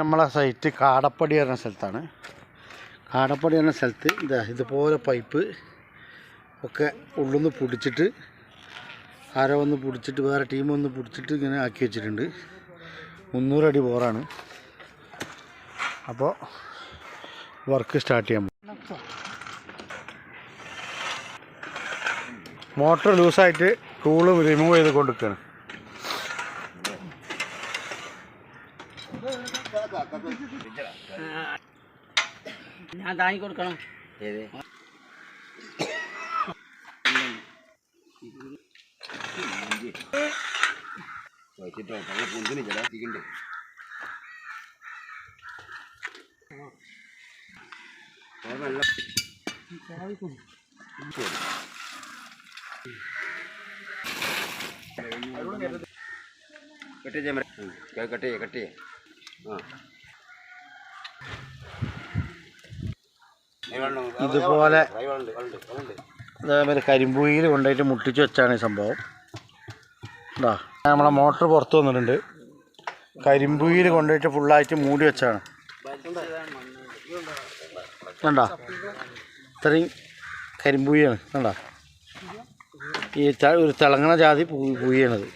നമ്മളെ സൈറ്റ് കാടപ്പടി എന്ന സ്ഥലത്താണ്. കാടപ്പടി എന്ന സ്ഥലത്ത് ഇതാ ഇതുപോലെ പൈപ്പ് ഒക്കെ ഉള്ളിന്ന് പിടിച്ചിട്ട് ആരോ ഒന്ന് പിടിച്ചിട്ട് വേറെ ടീം ഒന്ന് പിടിച്ചിട്ട് ഇങ്ങനെ ആക്കി വെച്ചിട്ടുണ്ട്. മുന്നൂറടി ബോറാണ്. അപ്പോൾ വർക്ക് സ്റ്റാർട്ട് ചെയ്യാൻ. മോട്ടർ ലൂസായിട്ട് ടൂൾ റിമൂവ് ചെയ്ത് കൊണ്ടിരിക്കുകയാണ് ഞാൻ താങ്ങി കൊടുക്കണം. പൊന്തിന് ചില ചിക്കണ്ട് വെള്ളം. കട്ട് ഇതുപോലെ കരിമ്പൂയിൽ കൊണ്ടുപോയിട്ട് മുട്ടിച്ച് വെച്ചാണ് ഈ സംഭവം. ഇതാ നമ്മളെ മോട്ടർ പുറത്ത് വന്നിട്ടുണ്ട്. കരിമ്പൂയിൽ കൊണ്ടുപോയിട്ട് ഫുള്ളായിട്ട് മൂടി വെച്ചാണ്. കണ്ട? ഇത്രയും കരിമ്പൂയാണ് കണ്ട? ഈ ഒരു തിളങ്ങണ ജാതി പൂ പൂയാണത്